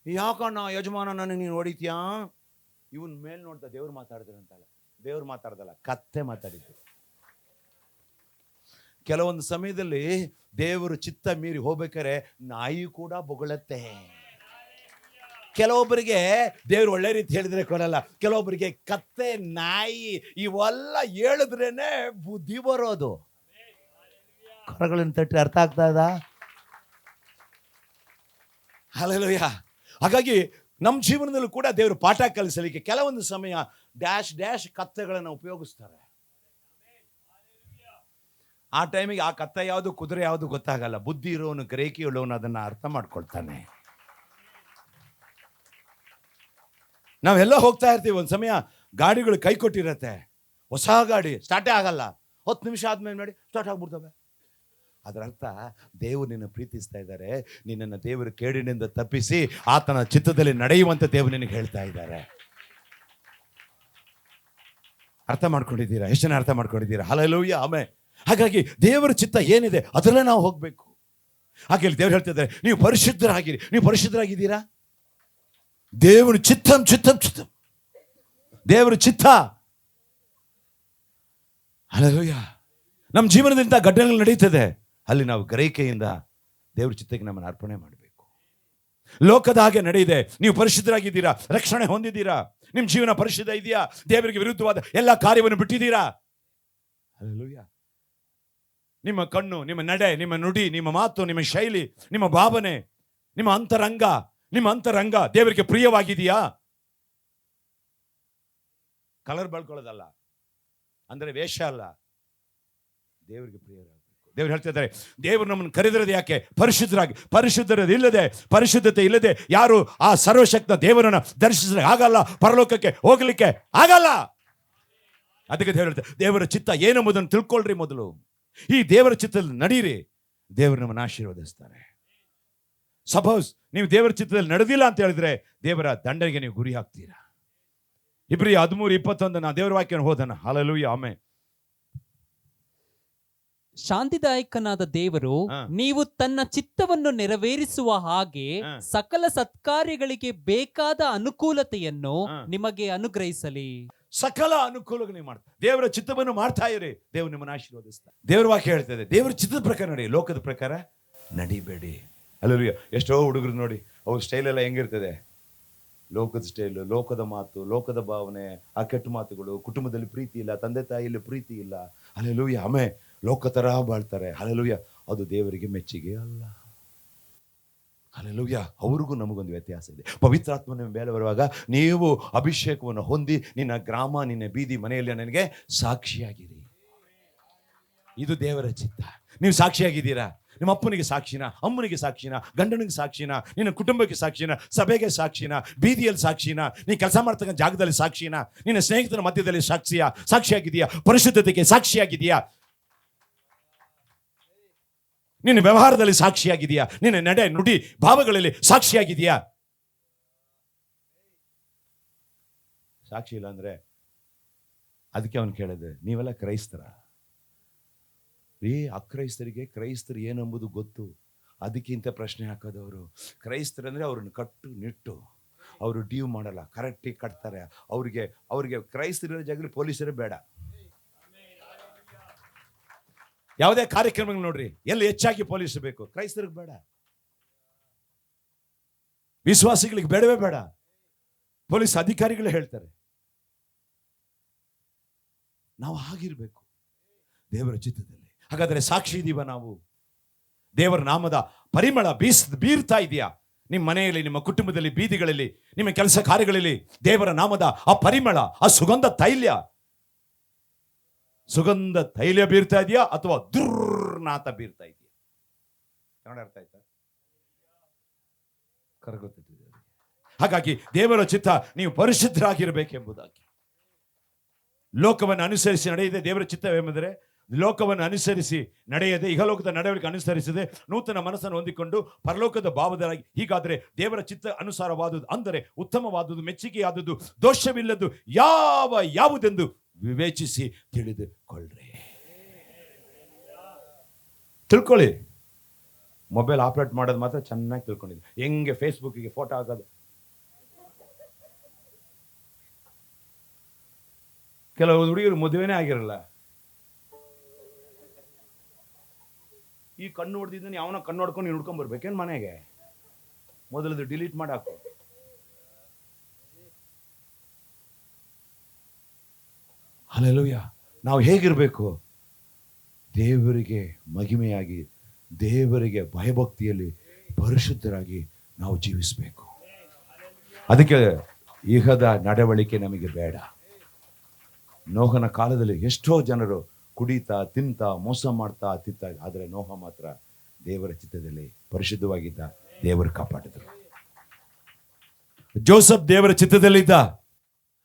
ಯಾಕಣ್ಣ ಯಜಮಾನ ನನಗೆ ನೀನು ಹೊಡಿತೀಯಾ? ಇವನ್ ಮೇಲ್ ನೋಡ್ತಾ ದೇವ್ರು ಮಾತಾಡಿದ್ರಂತಲ್ಲ ದೇವ್ರು ಮಾತಾಡ್ದಲ್ಲ, ಕತ್ತೆ ಮಾತಾಡಿದ್ದು. ಕೆಲವೊಂದು ಸಮಯದಲ್ಲಿ ದೇವರು ಚಿತ್ತ ಮೀರಿ ಹೋಗ್ಬೇಕಾರೆ ನಾಯಿ ಕೂಡ ಬೊಗಳತ್ತೆ. ಕೆಲವೊಬ್ಬರಿಗೆ ದೇವ್ರು ಒಳ್ಳೆ ರೀತಿ ಹೇಳಿದ್ರೆ ಕೊಡಲ್ಲ. ಕೆಲವೊಬ್ಬರಿಗೆ ಕತ್ತೆ, ನಾಯಿ, ಇವೆಲ್ಲ ಹೇಳಿದ್ರೇನೆ ಬುದ್ಧಿ ಬರೋದು. ಕೊರಗಳನ್ನು ತಟ್ಟಿ ಅರ್ಥ ಆಗ್ತಾ ಇದ? ಅಲ್ಲಯ್ಯ ಹಾಗಾಗಿ ನಮ್ಮ ಜೀವನದಲ್ಲೂ ಕೂಡ ದೇವರು ಪಾಠ ಕಲಿಸಲಿಕ್ಕೆ ಕೆಲವೊಂದು ಸಮಯ ಡ್ಯಾಶ್ ಡ್ಯಾಶ್ ಕತ್ತೆಗಳನ್ನು ಉಪಯೋಗಿಸ್ತಾರೆ. ಆ ಟೈಮಿಗೆ ಆ ಕತ್ತೆ ಯಾವುದು, ಕುದುರೆ ಯಾವುದು ಗೊತ್ತಾಗಲ್ಲ. ಬುದ್ಧಿ ಇರೋನು ಗ್ರೇಕಿ ಅದನ್ನ ಅರ್ಥ ಮಾಡ್ಕೊಳ್ತಾನೆ. ನಾವೆಲ್ಲ ಹೋಗ್ತಾ ಇರ್ತೀವಿ. ಒಂದು ಸಮಯ ಗಾಡಿಗಳು ಕೈ ಕೊಟ್ಟಿರತ್ತೆ. ಹೊಸ ಗಾಡಿ ಸ್ಟಾರ್ಟೇ ಆಗಲ್ಲ. ಹತ್ತು ನಿಮಿಷ ಆದ್ಮೇಲೆ ನೋಡಿ ಸ್ಟಾರ್ಟ್ ಆಗ್ಬಿಡ್ತವೆ. ಅದರ ಅರ್ಥ ದೇವರು ನಿನ್ನ ಪ್ರೀತಿಸ್ತಾ ಇದ್ದಾರೆ. ನಿನ್ನನ್ನು ದೇವರು ಕೇಡಿನಿಂದ ತಪ್ಪಿಸಿ ಆತನ ಚಿತ್ತದಲ್ಲಿ ನಡೆಯುವಂತೆ ದೇವರು ನಿನಗೆ ಹೇಳ್ತಾ ಇದ್ದಾರೆ. ಅರ್ಥ ಮಾಡ್ಕೊಂಡಿದ್ದೀರಾ? ಎಷ್ಟು ಜನ ಅರ್ಥ ಮಾಡ್ಕೊಂಡಿದ್ದೀರಾ? ಹಲಲೂಯ್ಯ ಆಮೆ ಹಾಗಾಗಿ ದೇವರ ಚಿತ್ತ ಏನಿದೆ ಅದರಲ್ಲೇ ನಾವು ಹೋಗಬೇಕು. ಹಾಗೆ ಇಲ್ಲಿ ದೇವ್ರು ಹೇಳ್ತಿದ್ದಾರೆ ನೀವು ಪರಿಶುದ್ಧರಾಗಿರಿ. ನೀವು ಪರಿಶುದ್ಧರಾಗಿದ್ದೀರಾ? ದೇವರು ಚಿತ್ತಂ ಚಿತ್ತಂ ಚಿತ್ತಂ ದೇವರು ಚಿತ್ತ ಅಲ್ಲೂಯ್ಯ ನಮ್ಮ ಜೀವನದಿಂದ ಘಟನೆಗಳು ನಡೀತದೆ ಅಲ್ಲಿ ನಾವು ಗ್ರಹಿಕೆಯಿಂದ ದೇವ್ರ ಚಿತ್ತಕ್ಕೆ ನಮ್ಮನ್ನು ಅರ್ಪಣೆ ಮಾಡಬೇಕು ಲೋಕದ ಹಾಗೆ ನಡೆಯಿದೆ ನೀವು ಪರಿಶುದ್ಧರಾಗಿದ್ದೀರಾ ರಕ್ಷಣೆ ಹೊಂದಿದ್ದೀರಾ ನಿಮ್ಮ ಜೀವನ ಪರಿಶುದ್ಧ ಇದೆಯಾ ದೇವರಿಗೆ ವಿರುದ್ಧವಾದ ಎಲ್ಲ ಕಾರ್ಯವನ್ನು ಬಿಟ್ಟಿದ್ದೀರಾ ಅಲ್ಲೂಯ್ಯ ನಿಮ್ಮ ಕಣ್ಣು ನಿಮ್ಮ ನಡೆ ನಿಮ್ಮ ನುಡಿ ನಿಮ್ಮ ಮಾತು ನಿಮ್ಮ ಶೈಲಿ ನಿಮ್ಮ ಭಾವನೆ ನಿಮ್ಮ ಅಂತರಂಗ ನಿಮ್ಮ ಅಂತರಂಗ ದೇವರಿಗೆ ಪ್ರಿಯವಾಗಿದೆಯಾ? ಕಲರ್ ಬಳ್ಕೊಳ್ಳೋದಲ್ಲ. ಅಂದ್ರೆ ವೇಷ ಅಲ್ಲ. ದೇವರಿಗೆ ಪ್ರಿಯರಾಗಬೇಕು. ದೇವ್ರು ಹೇಳ್ತಾ ಇದ್ದಾರೆ ದೇವರು ನಮ್ಮನ್ನು ಕರೆದಿರೋದು ಯಾಕೆ? ಪರಿಶುದ್ಧರಾಗಿ, ಪರಿಶುದ್ಧರದು ಇಲ್ಲದೆ, ಪರಿಶುದ್ಧತೆ ಇಲ್ಲದೆ ಯಾರು ಆ ಸರ್ವಶಕ್ತ ದೇವರನ್ನ ದರ್ಶಿಸಲಿಕ್ಕೆ ಆಗಲ್ಲ, ಪರಲೋಕಕ್ಕೆ ಹೋಗ್ಲಿಕ್ಕೆ ಆಗಲ್ಲ. ಅದಕ್ಕೆ ದೇವರು ಹೇಳ್ತಾರೆ, ದೇವರ ಚಿತ್ತ ಏನೆಂಬುದನ್ನು ತಿಳ್ಕೊಳ್ರಿ ಮೊದಲು. ಈ ದೇವರ ಚಿತ್ತದಲ್ಲಿ ನಡೀರಿ. ದೇವರು ನಮ್ಮನ್ನು ಆಶೀರ್ವದಿಸ್ತಾರೆ. ಸಪೋಸ್ ನೀವು ದೇವರ ಚಿತ್ತದಲ್ಲಿ ನಡೆದಿಲ್ಲ ಅಂತ ಹೇಳಿದ್ರೆ ದೇವರ ದಂಡನೆಗೆ ನೀವು ಗುರಿ ಹಾಕ್ತೀರಾ? ಇಬ್ರಿ ಹದಿಮೂರು ಇಪ್ಪತ್ತೊಂದು ನಾ ದೇವರ ವಾಕ್ಯನ ಹೋದನ ಹಾಲಲು ಆಮೆ ಶಾಂತಿದಾಯಕನಾದ ದೇವರು ನೀವು ತನ್ನ ಚಿತ್ತವನ್ನು ನೆರವೇರಿಸುವ ಹಾಗೆ ಸಕಲ ಸತ್ಕಾರ್ಯಗಳಿಗೆ ಬೇಕಾದ ಅನುಕೂಲತೆಯನ್ನು ನಿಮಗೆ ಅನುಗ್ರಹಿಸಲಿ. ಸಕಲ ಅನುಕೂಲಗಳು ನೀವು ಮಾಡ್ತಾರೆ ದೇವರ ಚಿತ್ತವನ್ನು ಮಾಡ್ತಾ ಇರಿ. ದೇವರು ನಿಮ್ಮನ್ನು ಆಶೀರ್ವದಿಸ್ತಾರೆ ದೇವರ ವಾಕ್ಯ ಹೇಳ್ತದೆ ದೇವರ ಚಿತ್ತದ ಪ್ರಕಾರ ನಡಿ ಲೋಕದ ಪ್ರಕಾರ ನಡಿಬೇಡಿ. ಅಲ್ಲೂಯ್ಯ ಎಷ್ಟೋ ಹುಡುಗರು ನೋಡಿ ಅವ್ರ ಸ್ಟೈಲ್ ಎಲ್ಲ ಹೆಂಗಿರ್ತದೆ? ಲೋಕದ ಸ್ಟೈಲು ಲೋಕದ ಮಾತು, ಲೋಕದ ಭಾವನೆ, ಆ ಕೆಟ್ಟ ಮಾತುಗಳು, ಕುಟುಂಬದಲ್ಲಿ ಪ್ರೀತಿ ಇಲ್ಲ, ತಂದೆ ತಾಯಿಯಲ್ಲಿ ಪ್ರೀತಿ ಇಲ್ಲ. ಅಲ್ಲೆಲ್ಲೂ ಆಮೆ ಲೋಕ ಥರ ಬಾಳ್ತಾರೆ. ಅಲ್ಲೆಲ್ಲೂ ಅದು ದೇವರಿಗೆ ಮೆಚ್ಚುಗೆ ಅಲ್ಲ. ಅಲ್ಲೆಲ್ಲೂ ಅವ್ರಿಗೂ ನಮಗೊಂದು ವ್ಯತ್ಯಾಸ ಇದೆ. ಪವಿತ್ರಾತ್ಮ ನಿಮ್ಮ ಮೇಲೆ ಬರುವಾಗ ನೀವು ಅಭಿಷೇಕವನ್ನು ಹೊಂದಿ, ನಿನ್ನ ಗ್ರಾಮ, ನಿನ್ನ ಬೀದಿ ಮನೆಯಲ್ಲಿ ನನಗೆ ಸಾಕ್ಷಿಯಾಗಿರಿ. ಇದು ದೇವರ ಚಿತ್ತ. ನೀವು ಸಾಕ್ಷಿಯಾಗಿದ್ದೀರಾ? ನಿಮ್ಮ ಅಪ್ಪನಿಗೆ ಸಾಕ್ಷಿನ, ಅಮ್ಮನಿಗೆ ಸಾಕ್ಷಿನ, ಗಂಡನಿಗೆ ಸಾಕ್ಷಿನ, ನಿನ್ನ ಕುಟುಂಬಕ್ಕೆ ಸಾಕ್ಷಿನ, ಸಭೆಗೆ ಸಾಕ್ಷಿನ, ಬೀದಿಯಲ್ಲಿ ಸಾಕ್ಷಿನ, ನೀ ಕೆಲಸ ಮಾಡ್ತಕ್ಕಂಥ ಜಾಗದಲ್ಲಿ ಸಾಕ್ಷಿನ, ನಿನ್ನ ಸ್ನೇಹಿತರ ಮಧ್ಯದಲ್ಲಿ ಸಾಕ್ಷಿಯ ಸಾಕ್ಷಿಯಾಗಿದೆಯಾ ಪರಿಶುದ್ಧತೆಗೆ ಸಾಕ್ಷಿಯಾಗಿದೆಯಾ ನಿನ್ನ ವ್ಯವಹಾರದಲ್ಲಿ ಸಾಕ್ಷಿಯಾಗಿದೆಯಾ ನಿನ್ನ ನಡೆ, ನುಡಿ, ಭಾವಗಳಲ್ಲಿ ಸಾಕ್ಷಿಯಾಗಿದೆಯಾ ಸಾಕ್ಷಿ ಇಲ್ಲ ಅಂದ್ರೆ ಅದಕ್ಕೆ ಅವನು ಕೇಳಿದೆ, ನೀವೆಲ್ಲ ಕ್ರೈಸ್ತರ? ರೀ ಅಕ್ರೈಸ್ತರಿಗೆ ಕ್ರೈಸ್ತರು ಏನೆಂಬುದು ಗೊತ್ತು? ಅದಕ್ಕಿಂತ ಪ್ರಶ್ನೆ ಹಾಕೋದವರು ಕ್ರೈಸ್ತರಂದ್ರೆ ಅವ್ರನ್ನ ಕಟ್ಟು, ನಿಟ್ಟು. ಅವರು ಡ್ಯೂ ಮಾಡಲ್ಲ ಕರೆಕ್ಟಿಗೆ ಕಟ್ತಾರೆ. ಅವ್ರಿಗೆ ಅವ್ರಿಗೆ ಕ್ರೈಸ್ತರಿರೋ ಜಾಗದಲ್ಲಿ ಪೊಲೀಸರೇ ಬೇಡ. ಯಾವುದೇ ಕಾರ್ಯಕ್ರಮಗಳು ನೋಡ್ರಿ, ಎಲ್ಲಿ ಹೆಚ್ಚಾಗಿ ಪೊಲೀಸ್ ಬೇಕು? ಕ್ರೈಸ್ತರಿಗೆ ಬೇಡ. ವಿಶ್ವಾಸಿಗಳಿಗೆ ಬೇಡವೇ ಬೇಡ. ಪೊಲೀಸ್ ಅಧಿಕಾರಿಗಳೇ ಹೇಳ್ತಾರೆ. ನಾವು ಆಗಿರಬೇಕು ದೇವರ ಚಿತ್ತದಲ್ಲಿ. ಹಾಗಾದ್ರೆ ಸಾಕ್ಷಿ ಇದೀವ ನಾವು. ದೇವರ ನಾಮದ ಪರಿಮಳ ಬೀಸ್, ಬೀರ್ತಾ ಇದೆಯಾ? ನಿಮ್ಮ ಮನೆಯಲ್ಲಿ, ನಿಮ್ಮ ಕುಟುಂಬದಲ್ಲಿ, ಬೀದಿಗಳಲ್ಲಿ, ನಿಮ್ಮ ಕೆಲಸ ಕಾರ್ಯಗಳಲ್ಲಿ ದೇವರ ನಾಮದ ಆ ಪರಿಮಳ, ಆ ಸುಗಂಧ ತೈಲ್ಯ ಸುಗಂಧ ತೈಲ್ಯ ಬೀರ್ತಾ ಇದೆಯಾ ಅಥವಾ ದುರ್ನಾಥ ಬೀರ್ತಾ ಇದೆಯಾ? ಕನ್ನಡ ಅರ್ಥ ಆಯ್ತಾ? ಕರಗುತ್ತಿದೆ ಹಾಗಾಗಿ ದೇವರ ಚಿತ್ತ ನೀವು ಪರಿಶುದ್ಧರಾಗಿರಬೇಕೆಂಬುದಾಗಿ. ಲೋಕವನ್ನು ಅನುಸರಿಸಿ ನಡೆಯದೆ ದೇವರ ಚಿತ್ತವೆಂಬುದರೆ ಲೋಕವನ್ನು ಅನುಸರಿಸಿ ನಡೆಯದೆ, ಇಹಲೋಕದ ನಡವಳಿಕೆ ಅನುಸರಿಸದೆ ನೂತನ ಮನಸ್ಸನ್ನು ಹೊಂದಿಕೊಂಡು ಪರಲೋಕದ ಭಾವದರಾಗಿ ಹೀಗಾದರೆ ದೇವರ ಚಿತ್ತ ಅನುಸಾರವಾದುದು ಅಂದರೆ ಉತ್ತಮವಾದುದು ಮೆಚ್ಚುಗೆಯಾದದ್ದು ದೋಷವಿಲ್ಲದ್ದು ಯಾವ ಯಾವುದೆಂದು ವಿವೇಚಿಸಿ ತಿಳಿದುಕೊಳ್ಳ್ರಿ. ತಿಳ್ಕೊಳ್ಳಿ. ಮೊಬೈಲ್ ಆಪರೇಟ್ ಮಾಡೋದು ಮಾತ್ರ ಚೆನ್ನಾಗಿ ತಿಳ್ಕೊಂಡಿದ್ದೆ. ಹೆಂಗೆ ಫೇಸ್ಬುಕ್ಕಿಗೆ ಫೋಟೋ ಹಾಕೋದು? ಕೆಲವು ಹುಡುಗಿರು ಮದುವೆನೇ ಆಗಿರಲ್ಲ. ಈ ಕಣ್ಣು ಹೊಡೆದಿದ್ದಾನೆ ಯಾವನ ಕಣ್ಣು ಹೊಡ್ಕೊಂಡು ನೀನು ಹುಡ್ಕೊಂಡ್ ಬರ್ಬೇಕೇನು ಮನೆಗೆ? ಮೊದಲದು ಡಿಲೀಟ್ ಮಾಡಾಕು ಅಲ್ಲೆಲ್ಲೂಯ್ಯ ನಾವು ಹೇಗಿರಬೇಕು? ದೇವರಿಗೆ ಮಹಿಮೆಯಾಗಿ ದೇವರಿಗೆ ಭಯಭಕ್ತಿಯಲ್ಲಿ ಪರಿಶುದ್ಧರಾಗಿ ನಾವು ಜೀವಿಸಬೇಕು. ಅದಕ್ಕೆ ಇಹದ ನಡವಳಿಕೆ ನಮಗೆ ಬೇಡ. ನೋಹನ ಕಾಲದಲ್ಲಿ ಎಷ್ಟೋ ಜನರು ಕುಡಿತಾ, ತಿಂತಾ, ಮೋಸ ಮಾಡ್ತಾ ತಿತ್ತ ಆದರೆ ನೋಹ ಮಾತ್ರ ದೇವರ ಚಿತ್ತದಲ್ಲಿ ಪರಿಶುದ್ಧವಾಗಿದ್ದ. ದೇವರು ಕಾಪಾಡಿದರು. ಜೋಸಫ್ ದೇವರ ಚಿತ್ತದಲ್ಲಿದ್ದ.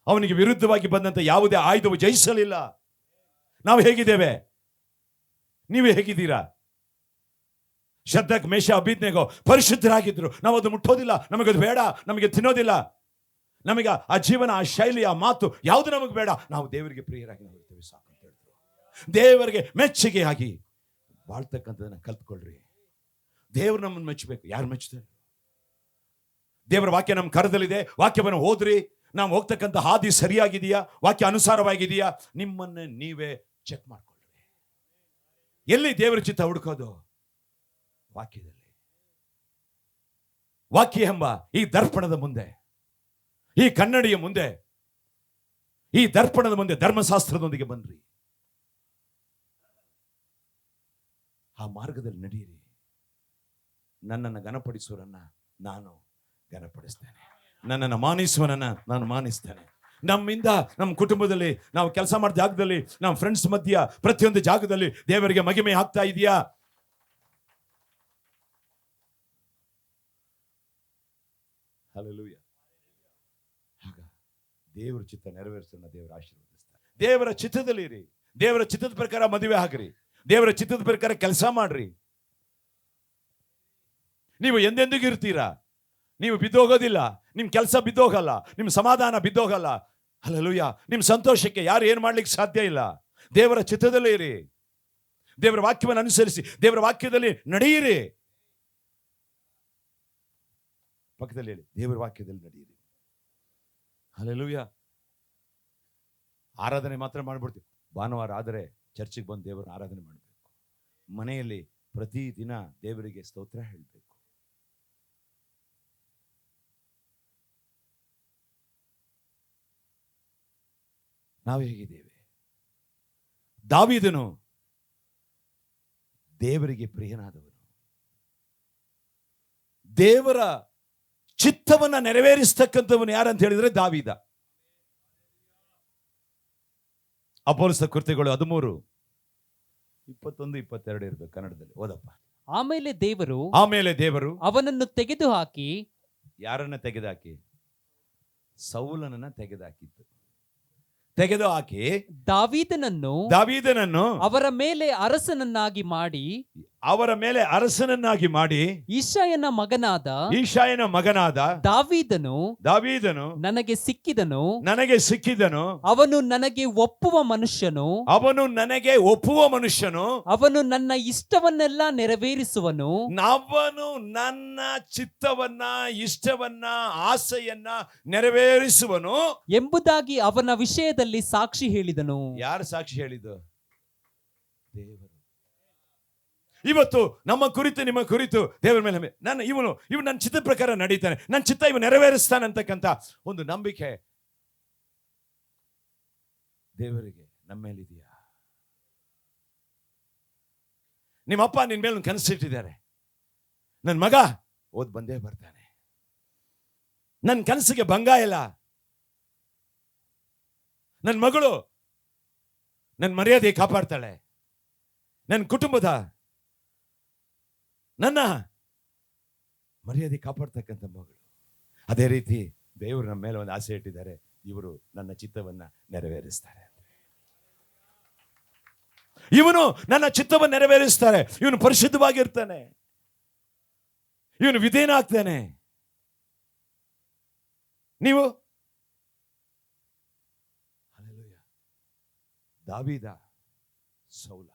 ಅವನಿಗೆ ವಿರುದ್ಧವಾಗಿ ಬಂದಂತ ಯಾವುದೇ ಆಯುಧವು ಜಯಿಸಲಿಲ್ಲ. ನಾವು ಹೇಗಿದ್ದೇವೆ? ನೀವು ಹೇಗಿದ್ದೀರಾ? ಶದ್ರಕ್ ಮೇಷ ಅಭಿಜ್ಞೆಗೋ ಪರಿಶುದ್ಧರಾಗಿದ್ರು. ನಾವು ಅದು ಮುಟ್ಟೋದಿಲ್ಲ. ನಮಗದು ಬೇಡ. ನಮಗೆ ತಿನ್ನೋದಿಲ್ಲ. ನಮಗೆ ಆ ಜೀವನ, ಆ ಶೈಲಿ ಆ ಮಾತು ಯಾವುದು ನಮಗೆ ಬೇಡ. ನಾವು ದೇವರಿಗೆ ಪ್ರಿಯರಾಗಿ ನಾವು ಸಾಕು. ದೇವರಿಗೆ ಮೆಚ್ಚುಗೆಯಾಗಿ. ಬಾಳ್ತಕ್ಕಂಥದನ್ನ ಕಲ್ತ್ಕೊಳ್ರಿ. ದೇವ್ರು ನಮ್ಮನ್ನು ಮೆಚ್ಚಬೇಕು. ಯಾರು ಮೆಚ್ಚುತ್ತಾರೆ? ದೇವರ ವಾಕ್ಯ ನಮ್ಮ ಕರದಲ್ಲಿದೆ. ವಾಕ್ಯವನ್ನು ಓದ್ರಿ. ನಾವು ಹೋಗ್ತಕ್ಕಂಥ ಹಾದಿ ಸರಿಯಾಗಿದೆಯಾ? ವಾಕ್ಯ ಅನುಸಾರವಾಗಿದೆಯಾ? ನಿಮ್ಮನ್ನ ನೀವೇ ಚೆಕ್ ಮಾಡ್ಕೊಳ್ರಿ. ಎಲ್ಲಿ ದೇವರ ಚಿತ್ತ ಹುಡುಕೋದು? ವಾಕ್ಯದಲ್ಲಿ. ವಾಕ್ಯ ಎಂಬ ಈ ದರ್ಪಣದ ಮುಂದೆ. ಈ ಕನ್ನಡಿಯ ಮುಂದೆ. ಈ ದರ್ಪಣದ ಮುಂದೆ ಧರ್ಮಶಾಸ್ತ್ರದೊಂದಿಗೆ ಬನ್ರಿ. ಆ ಮಾರ್ಗದಲ್ಲಿ ನಡೆಯಿರಿ. ನನ್ನನ್ನು ಘನಪಡಿಸುವರನ್ನ ನಾನು ಘನಪಡಿಸ್ತೇನೆ. ನನ್ನನ್ನು ಮಾನಿಸುವನನ್ನ ನಾನು ಮಾನಿಸ್ತೇನೆ. ನಮ್ಮಿಂದ ನಮ್ಮ ಕುಟುಂಬದಲ್ಲಿ ನಾವು ಕೆಲಸ ಮಾಡಿದ ಜಾಗದಲ್ಲಿ, ನಮ್ಮ ಫ್ರೆಂಡ್ಸ್ ಮಧ್ಯ ಪ್ರತಿಯೊಂದು ಜಾಗದಲ್ಲಿ ದೇವರಿಗೆ ಮಗಿಮೆ ಆಗ್ತಾ ಇದೆಯಾ? ಆಗ ದೇವರ ಚಿತ್ತ ನೆರವೇರಿಸೋಣ ದೇವರ ಆಶೀರ್ವದಿಸ್ತಾರೆ. ದೇವರ ಚಿತ್ತದಲ್ಲಿ ಇರಿ ದೇವರ ಚಿತ್ತದ ಪ್ರಕಾರ ಮದುವೆ ಹಾಕ್ರಿ ದೇವರ ಚಿತ್ತದ ಪ್ರಕಾರ ಕೆಲಸ ಮಾಡ್ರಿ. ನೀವು ಎಂದೆಂದಿಗೂ ಇರ್ತೀರಾ? ನೀವು ಬಿದ್ದೋಗೋದಿಲ್ಲ. ನಿಮ್ಮ ಕೆಲಸ ಬಿದ್ದೋಗಲ್ಲ. ನಿಮ್ಮ ಸಮಾಧಾನ ಬಿದ್ದೋಗಲ್ಲ. ಅಲ್ಲಲುಯ್ಯ ನಿಮ್ಮ ಸಂತೋಷಕ್ಕೆ ಯಾರು ಏನು ಮಾಡ್ಲಿಕ್ಕೆ ಸಾಧ್ಯ ಇಲ್ಲ. ದೇವರ ಚಿತ್ತದಲ್ಲೇ ಇರಿ. ದೇವರ ವಾಕ್ಯವನ್ನು ಅನುಸರಿಸಿ. ದೇವರ ವಾಕ್ಯದಲ್ಲಿ ನಡೆಯಿರಿ. ಪಕ್ಕದಲ್ಲಿ ಹೇಳಿ. ದೇವರ ವಾಕ್ಯದಲ್ಲಿ ನಡೆಯಿರಿ. ಅಲ್ಲೆಲುಯ್ಯ ಆರಾಧನೆ ಮಾತ್ರ ಮಾಡ್ಬಿಡ್ತೀವಿ. ಭಾನುವಾರ ಆದರೆ ಚರ್ಚಿಗೆ ಬಂದು ದೇವರ ಆರಾಧನೆ ಮಾಡಬೇಕು. ಮನೆಯಲ್ಲಿ ಪ್ರತಿದಿನ ದೇವರಿಗೆ ಸ್ತೋತ್ರ ಹೇಳಬೇಕು. ನಾವು ಹೇಗಿದ್ದೇವೆ? ದಾವಿದನು ದೇವರಿಗೆ ಪ್ರಿಯನಾದವನು. ದೇವರ ಚಿತ್ತವನ್ನ ನೆರವೇರಿಸ್ತಕ್ಕಂಥವನು ಯಾರಂತ ಹೇಳಿದ್ರೆ ದಾವಿದ. ಅಪೋಲಿಸ ಕೃತ್ಯಗಳು ಹದಿಮೂರು ಇಪ್ಪತ್ತೊಂದು ಇಪ್ಪತ್ತೆರಡು ಇರಬೇಕು ಕನ್ನಡದಲ್ಲಿ. ಓದಪ್ಪ. ಆಮೇಲೆ ದೇವರು ಆಮೇಲೆ ದೇವರು ಅವನನ್ನು ತೆಗೆದುಹಾಕಿ ಯಾರನ್ನ ತೆಗೆದಾಕಿ? ಸೌಲನನ್ನ ತೆಗೆದು ಹಾಕಿ ದಾವೀದನನ್ನು ದಾವೀದನನ್ನು ಅವರ ಮೇಲೆ ಅರಸನನ್ನಾಗಿ ಮಾಡಿ ಅವರ ಮೇಲೆ ಅರಸನನ್ನಾಗಿ ಮಾಡಿ ಈಶಾಯನ ಮಗನಾದ ಈಶಾಯನ ಮಗನಾದ ದಾವೀದನು ದಾವೀದನು ನನಗೆ ಸಿಕ್ಕಿದನು. ನನಗೆ ಸಿಕ್ಕಿದನು. ಅವನು ನನಗೆ ಒಪ್ಪುವ ಮನುಷ್ಯನು. ಅವನು ನನಗೆ ಒಪ್ಪುವ ಮನುಷ್ಯನು. ಅವನು ನನ್ನ ಇಷ್ಟವನ್ನೆಲ್ಲ ನೆರವೇರಿಸುವನು. ಅವನು ನನ್ನ ಚಿತ್ತವನ್ನ ಇಷ್ಟವನ್ನ ಆಸೆಯನ್ನ ನೆರವೇರಿಸುವನು. ಎಂಬುದಾಗಿ ಅವನ ವಿಷಯದಲ್ಲಿ ಸಾಕ್ಷಿ ಹೇಳಿದನು. ಯಾರು ಸಾಕ್ಷಿ ಹೇಳಿದ್ದು? ದೇವರು. ಇವತ್ತು ನಮ್ಮ ಕುರಿತು, ನಿಮ್ಮ ಕುರಿತು ದೇವರ ಮೇಲೆ ನಾನು ಇವನು ಇವನು ನನ್ನ ಚಿತ್ತದ ಪ್ರಕಾರ ನಡೀತಾನೆ. ನನ್ನ ಚಿತ್ತ ಇವನು ನೆರವೇರಿಸ್ತಾನೆ ಅಂತಕ್ಕಂಥ ಒಂದು ನಂಬಿಕೆ ದೇವರಿಗೆ ನಮ್ಮ ಮೇಲಿದೆಯಾ? ನಿಮ್ಮಪ್ಪ ನಿನ್ನ ಮೇಲೆ ಕನಸಿಟ್ಟಿದ್ದಾರೆ ನನ್ನ ಮಗ ಓದ್ ಬಂದೇ ಬರ್ತಾನೆ. ನನ್ನ ಕನಸಿಗೆ ಭಂಗ ಇಲ್ಲ. ನನ್ನ ಮಗಳು ನನ್ನ ಮರ್ಯಾದೆ ಕಾಪಾಡ್ತಾಳೆ. ನನ್ನ ಕುಟುಂಬದ ನನ್ನ ಮರ್ಯಾದೆ ಕಾಪಾಡ್ತಕ್ಕಂಥ ಮಗಳು. ಅದೇ ರೀತಿ ದೇವರು ನಮ್ಮ ಮೇಲೆ ಒಂದು ಆಸೆ ಇಟ್ಟಿದ್ದಾರೆ. ಇವರು ನನ್ನ ಚಿತ್ತವನ್ನ ನೆರವೇರಿಸ್ತಾರೆ ಇವನು ನನ್ನ ಚಿತ್ತವನ್ನು ನೆರವೇರಿಸ್ತಾರೆ. ಇವನು ಪರಿಶುದ್ಧವಾಗಿರ್ತಾನೆ. ಇವನು ವಿಧೇಯನಾಗ್ತಾನೆ. ನೀವು? ದಾವಿದ ದಾವೀದ ಸೌಲ.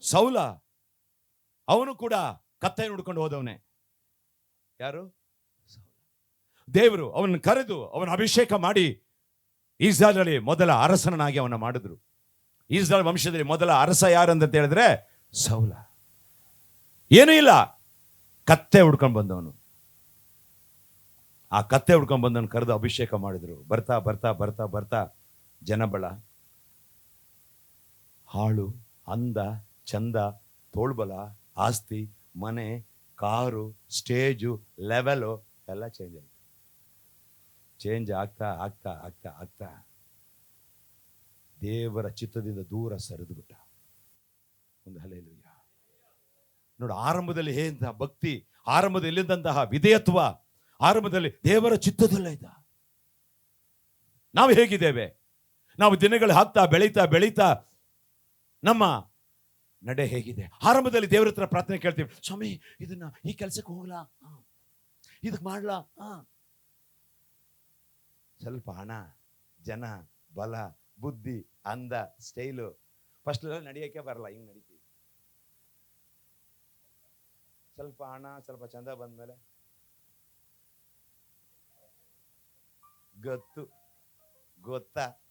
ಸೌಲ ಅವನು ಕೂಡ ಕತ್ತೆ ನೋಡ್ಕೊಂಡು ಹೋದವನೇ. ಯಾರು. ದೇವರು ಅವನನ್ನು ಕರೆದು ಅವನ ಅಭಿಷೇಕ ಮಾಡಿ ಇಸ್ರಾಯೇಲಲ್ಲಿ ಮೊದಲ ಅರಸನಾಗಿ ಅವನ ಮಾಡಿದ್ರು. ಇಸ್ರಾಯೇಲ್ ವಂಶದಲ್ಲಿ ಮೊದಲ ಅರಸ ಯಾರು ಅಂತ ಹೇಳಿದ್ರೆ ಸೌಲ. ಏನೂ ಇಲ್ಲ. ಕತ್ತೆ ಹುಡ್ಕೊಂಡು ಬಂದವನು. ಆ ಕತ್ತೆ ಹುಡ್ಕೊಂಡು ಬಂದವನು ಕರೆದು ಅಭಿಷೇಕ ಮಾಡಿದ್ರು. ಬರ್ತಾ ಬರ್ತಾ ಬರ್ತಾ ಬರ್ತಾ ಜನಬಳ, ಹಾಳು, ಅಂದ, ಚಂದ, ತೋಳ್ಬಲ ಆಸ್ತಿ, ಮನೆ, ಕಾರು, ಸ್ಟೇಜು, ಲೆವೆಲು ಎಲ್ಲ ಚೇಂಜ್ ಆಯಿತು. ಚೇಂಜ್ ಆಗ್ತಾ ಆಗ್ತಾ ಆಗ್ತಾ ಆಗ್ತಾ ದೇವರ ಚಿತ್ತದಿಂದ ದೂರ ಸರಿದು ಬಿಟ್ಟ. ಒಂದು ಹಲೆಯಲ್ಲೂಯ್ಯ ನೋಡು, ಆರಂಭದಲ್ಲಿ ಹೇಂತಹ ಭಕ್ತಿ, ಆರಂಭದಲ್ಲಿ ಇಲ್ಲದಂತಹ ವಿಧೇಯತ್ವ, ಆರಂಭದಲ್ಲಿ ದೇವರ ಚಿತ್ತದಲ್ಲೇ ಇದ್ದ. ನಾವು ಹೇಗಿದ್ದೇವೆ? ನಾವು ದಿನಗಳು ಹಾಕ್ತಾ, ಬೆಳೀತಾ ಬೆಳೀತಾ ನಮ್ಮ ನಡೆ ಹೇಗಿದೆ. ಆರಂಭದಲ್ಲಿ ದೇವ್ರ ಹತ್ರ ಪ್ರಾರ್ಥನೆ ಕೇಳ್ತೀವಿ, ಸ್ವಾಮಿ, ಇದನ್ನ ಈ ಕೆಲಸಕ್ಕೆ ಹೋಗ್ಲಾ. ಇದಕ್ಕೆ ಮಾಡ್ಲಾ. ಸ್ವಲ್ಪ ಹಣ, ಜನ, ಬಲ, ಬುದ್ಧಿ, ಅಂದ, ಸ್ಟೈಲು. ಫಸ್ಟ್ ನಡೆಯೋಕೆ ಬರಲ್ಲ ಹಿಂಗ್ ನಡೀತೀವಿ. ಸ್ವಲ್ಪ ಹಣ, ಸ್ವಲ್ಪ ಚಂದ ಬಂದ್ಮೇಲೆ ಗೊತ್ತು, ಗೊತ್ತಾ?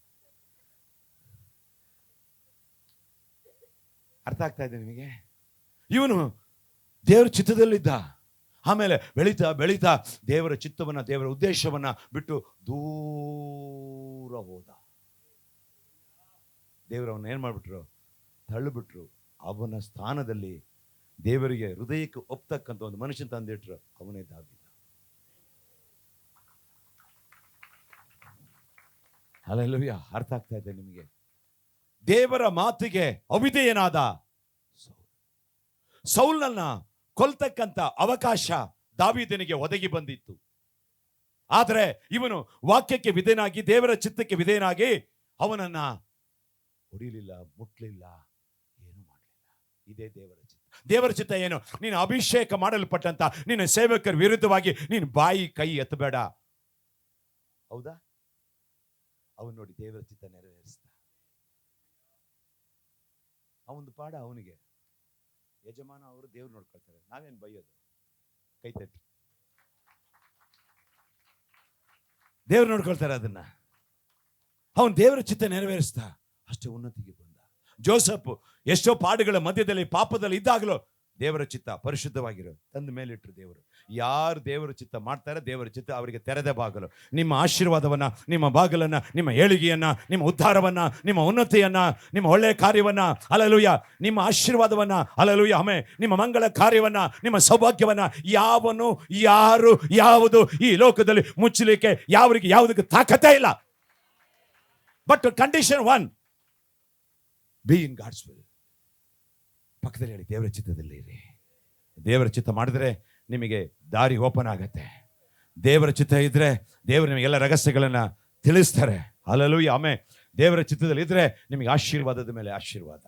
ಅರ್ಥ ಆಗ್ತಾ ಇದೆ ನಿಮಗೆ? ಇವನು ದೇವರ ಚಿತ್ತದಲ್ಲಿದ್ದ. ಆಮೇಲೆ ಬೆಳೀತಾ ಬೆಳೀತಾ ದೇವರ ಚಿತ್ತವನ್ನ, ದೇವರ ಉದ್ದೇಶವನ್ನ ಬಿಟ್ಟು ದೂರ ಹೋದ. ದೇವರವನ್ನ ಏನು ಮಾಡಿಬಿಟ್ರು? ತಳ್ಳಿಬಿಟ್ರು. ಅವನ ಸ್ಥಾನದಲ್ಲಿ ದೇವರಿಗೆ ಹೃದಯಕ್ಕೆ ಒಪ್ತಕ್ಕಂಥ ಒಂದು ಮನುಷ್ಯನ ತಂದಿಟ್ರು. ಅವನೇ ದಾವಿದ. ಅಲ್ಲೆಲ್ಲೂಯ್ಯ ಅರ್ಥ ಆಗ್ತಾ ಇದೆ ನಿಮಗೆ? ದೇವರ ಮಾತಿಗೆ ಅವಿಧೇಯನಾದ ಸೌಲ್. ಸೌಲ್ನನ್ನ ಕೊಲ್ತಕ್ಕಂಥ ಅವಕಾಶ ದಾವಿದನಿಗೆ ಒದಗಿ ಬಂದಿತ್ತು. ಆದರೆ ಇವನು ವಾಕ್ಯಕ್ಕೆ ವಿಧೇನಾಗಿ ದೇವರ ಚಿತ್ತಕ್ಕೆ ವಿಧೇನಾಗಿ ಅವನನ್ನ ಹೊಡಿಲಿಲ್ಲ, ಮುಟ್ಲಿಲ್ಲ, ಏನು ಮಾಡಲಿಲ್ಲ. ಇದೇ ದೇವರ ಚಿತ್ತ. ದೇವರ ಚಿತ್ತ ಏನು? ನೀನು ಅಭಿಷೇಕ ಮಾಡಲ್ಪಟ್ಟಂತ, ನಿನ್ನ ಸೇವಕರ ವಿರುದ್ಧವಾಗಿ ನೀನು ಬಾಯಿ, ಕೈ ಎತ್ತಬೇಡ. ಹೌದಾ? ಅವನು ನೋಡಿ ದೇವರ ಚಿತ್ತ ನೆರವೇರಿಸ್ದ ಅವನದು ಪಾಡ ಅವನಿಗೆ. ಯಜಮಾನ ಅವರು ದೇವ್ರು ನೋಡ್ಕೊಳ್ತಾರೆ. ನಾವೇನ್ ಬೈಯೋದು? ಕೈ ತಟ್ಟಿ. ದೇವ್ರು ನೋಡ್ಕೊಳ್ತಾರೆ ಅದನ್ನ. ಅವನು ದೇವರ ಚಿತ್ತ ನೆರವೇರಿಸ್ತಾ ಅಷ್ಟೇ ಉನ್ನತಿಗೆ ಬಂದ. ಜೋಸಫ್ ಎಷ್ಟೋ ಪಾಡುಗಳ ಮಧ್ಯದಲ್ಲಿ ಪಾಪದಲ್ಲಿ ಇದ್ದಾಗಲೂ ದೇವರ ಚಿತ್ತ ಪರಿಶುದ್ಧವಾಗಿರೋ ತಂದ ಮೇಲಿಟ್ಟರು ದೇವರು. ಯಾರು ದೇವರ ಚಿತ್ತ ಮಾಡ್ತಾರೆ, ದೇವರ ಚಿತ್ತ ಅವರಿಗೆ ತೆರೆದ ಬಾಗಲು. ನಿಮ್ಮ ಆಶೀರ್ವಾದವನ್ನ, ನಿಮ್ಮ ಬಾಗಿಲನ್ನು, ನಿಮ್ಮ ಏಳಿಗೆಯನ್ನು, ನಿಮ್ಮ ಉದ್ಧಾರವನ್ನು, ನಿಮ್ಮ ಉನ್ನತಿಯನ್ನು, ನಿಮ್ಮ ಒಳ್ಳೆಯ ಕಾರ್ಯವನ್ನ ಅಲಲುಯ ನಿಮ್ಮ ಆಶೀರ್ವಾದವನ್ನ ಅಲಲುಯ ಹಮೆ ನಿಮ್ಮ ಮಂಗಳ ಕಾರ್ಯವನ್ನ, ನಿಮ್ಮ ಸೌಭಾಗ್ಯವನ್ನ ಯಾವನು, ಯಾರು, ಯಾವುದು ಈ ಲೋಕದಲ್ಲಿ ಮುಚ್ಚಲಿಕ್ಕೆ ಯಾವರಿಗೆ ಯಾವುದಕ್ಕೆ ತಾಕತ್ತೇ ಇಲ್ಲ. But condition one be in God's will ಪಕ್ಕದಲ್ಲಿ ಹೇಳಿ, ದೇವರ ಚಿತ್ತದಲ್ಲಿ ಇರಿ. ದೇವರ ಚಿತ್ತ ಮಾಡಿದ್ರೆ ನಿಮಗೆ ದಾರಿ ಓಪನ್ ಆಗತ್ತೆ. ದೇವರ ಚಿತ್ತ ಇದ್ರೆ ದೇವರು ನಿಮಗೆ ಎಲ್ಲ ರಹಸ್ಯಗಳನ್ನ ತಿಳಿಸ್ತಾರೆ. ಅಲ್ಲಲ್ಲೂ ಆಮೆ ದೇವರ ಚಿತ್ತದಲ್ಲಿ ಇದ್ರೆ ನಿಮಗೆ ಆಶೀರ್ವಾದದ ಮೇಲೆ ಆಶೀರ್ವಾದ.